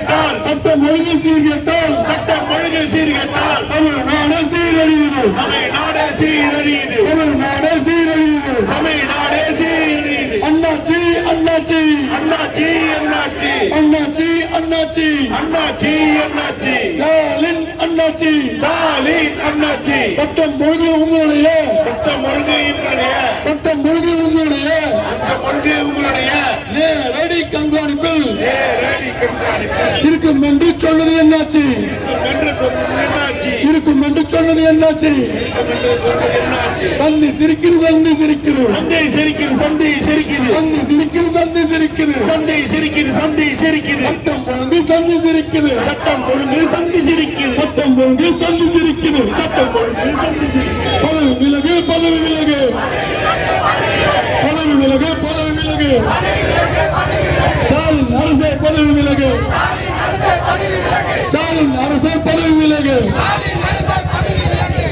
சீர்கேட்டால் சட்டம் ஒழுங்கு சீர்கேட்டால் சட்டம் ஒழுங்கு சீர்கேட்டால் தமிழ்நாடு சீரழியுது. தமிழ்நாடே சீரழியுது. தமிழ்நாடு சீரழியுது. தமிழ்நாடே சீரழியுது. அண்ணாச்சி அண்ணாச்சி. அண்ணாச்சி அண்ணாச்சி. அண்ணாச்சி அண்ணாச்சி. அண்ணாச்சி அண்ணாச்சி. ஸ்டாலின் அண்ணாச்சி. ஸ்டாலின் அண்ணாச்சி. சட்டம் ஒழுங்கு உங்களுடைய. சட்டம் ஒழுங்கு உங்களுடைய. சட்டம் ஒழுங்கு உங்களுடைய. சட்டம் ஒழுங்கு உங்களுடைய. கண்காணிப்பில். இருக்கும் என்று சொல்வது என்னாச்சு? இருக்கும் என்று சொன்னது என்னாச்சு? சந்தி சிரிக்கிறது சந்தி சிரிக்கிறது. சந்தை சிரிக்கிறது சந்தை சிரிக்கிறது. சந்தி சிரிக்கிறது சந்தி சிரிக்கிறது. சந்தை சிரிக்கிறது சந்தை சிரிக்கிறது. சட்டம் பொழுது சந்தி சிரிக்கிறது. சட்டம் பொழுது சந்தி சிரிக்கிறது. சட்டம் பொழுது சந்தி சிரிக்கிறது. சட்டம் பொழுது சந்தி சிரிக்கிறது. பதவி விலகு. ஸ்டாலின் அரசே பதவி விலகு.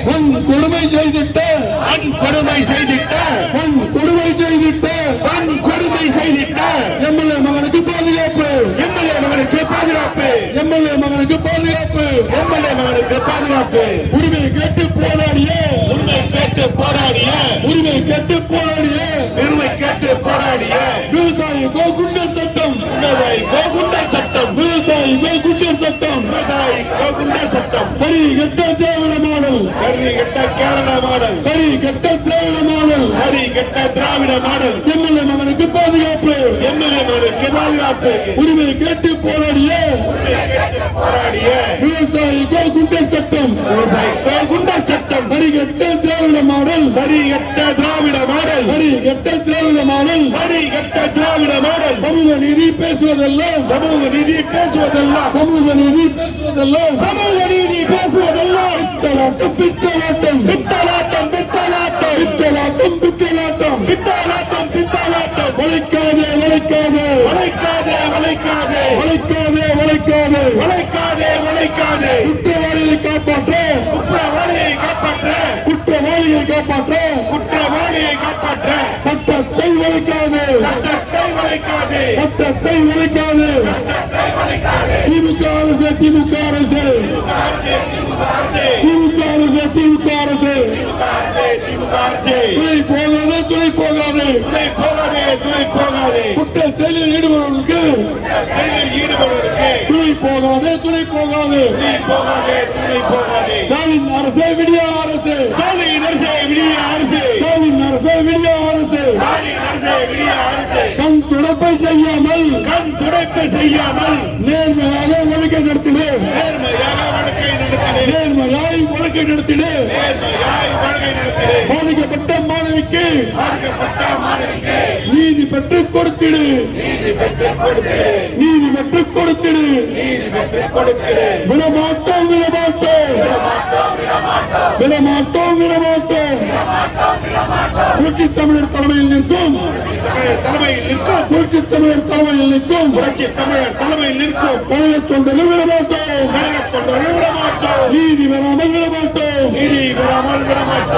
வன் கொடுமை செய்திட்ட. வன் கொடுமை செய்திட்ட. வன் கொடுமை செய்திட்ட. வன் கொடுமை செய்திட்ட. எம்எல்ஏ மகனுக்கு பாதுகாப்பு. எம்எல்ஏ மகனுக்கு பாதுகாப்பு. எம்எல்ஏ மகனுக்கு பாதுகாப்பு. எம்எல்ஏ மகனுக்கு பாதுகாப்பு. உரிமை கேட்டு போராடிய. உரிமை கேட்டு போராடிய. உரிமை கேட்டு போராடிய. உரிமை கேட்டு போராடிய. விவசாயி கோகுண்டர் சட்டம் விவசாயி கோகுண்டர் சட்டம் விவசாயி கோகுண்டர் சட்டம் கோகுண்டர் சட்டம். பரி கெட்ட திராவிட மாடல். கரி கெட்ட கேரள மாடல். பரி கெட்ட திராவிட மாடல். கரி கெட்ட திராவிட மாடல். எம்எல்ஏ மகனுக்கு பாதுகாப்பு. எம்எல்ஏ மகனுக்கு பாதுகாப்பு. உரிமை கேட்டு போராடிய போராடிய விவசாயி கோகுண்டர் சட்டம். விவசாயி கோகுண்டர் சட்டம். பரி கெட்ட திராவிட மாடல். கரி கெட்ட கெட்ட திராவிட மாடல். கரி கெட்ட திராவிட மாடல். சமூக நீதி பேசுவதெல்லாம். சமூக நீதி பேசுவதெல்லாம். சமூக நீதி பேசுவதெல்லாம். சமூக நீதி பேசுவதெல்லாம். பித்தலாட்டம் பித்தலாட்டம். பித்தலாட்டம் பித்தலாட்டம். பித்தலாட்டம் பித்தலாட்டம். பித்தலாட்டம் பித்தலாட்டம். வளைக்காதே வளைக்காதே. வளைக்காதே வளைக்காதே. வளைக்காதே வளைக்காதே. வளைக்காதே வளைக்காதே. குற்றவாளியை காப்பாற்ற குற்றவாளியை காப்பாற்ற. குற்றவாளியை காப்பாற்ற. சட்டத்தை வளைக்காதே சட்டத்தை வளைக்காதே சட்டத்தை வளைக்காதே திமுக அரசு திமுக அரசு. திமுக அரசே திமுக அரசு. திமுக அரசு திமுக அரசே திமுக அரசே துணை போகாதே துணை போகாதே துணை போகாதே. குற்ற செயலில் ஈடுபடுவதற்கு செயலில் ஈடுபடுவதற்கு துணை போகாதே துணை போகாதே. துணை போகாதே துணை போகாதே. ஸ்டாலின் அரசே விடிய அரசு. ஸ்டாலின் அரசே விடிய அரசு. ஸ்டாலின் அரசே விடிய அரசு. ஸ்டாலின் அரசே விடிய அரசு. கண் துடைப்பை செய்யாமல் கண் துடைப்பு செய்யாமல் நேர்மையாக வழக்கை நடத்திடு. நேர்மையாக வழக்கை நடத்தினே நேர்மையாய் வழக்கை நடத்திடு. நேர்மையாய் வழக்கை நடத்தினே பாதிக்கப்பட்ட மாணவிக்கு பாதிக்கப்பட்ட கொடுத்திடு. நீதி பெற்று கொடுத்திடு. நீதி பெற்று கொடுத்திடு நீதி பெற்று கொடுத்திடு விடமாட்டோம் விடமாட்டோம். விடமாட்டோம் விடமாட்டோம். புரட்சி தமிழர் தலைமையில் நிற்கும். தலைமையில் நிற்கும் புரட்சி தமிழர் தலைமையில் நிற்கும். புரட்சி தமிழர் தலைமையில் நிற்கும் கழக தொண்டர்கள் விடமாட்டோம். கழகத் தொண்டர்கள் விடமாட்டோம். நீதி பெறாமல் விடமாட்டோம். நீதி பெறாமல் விடமாட்டோம்.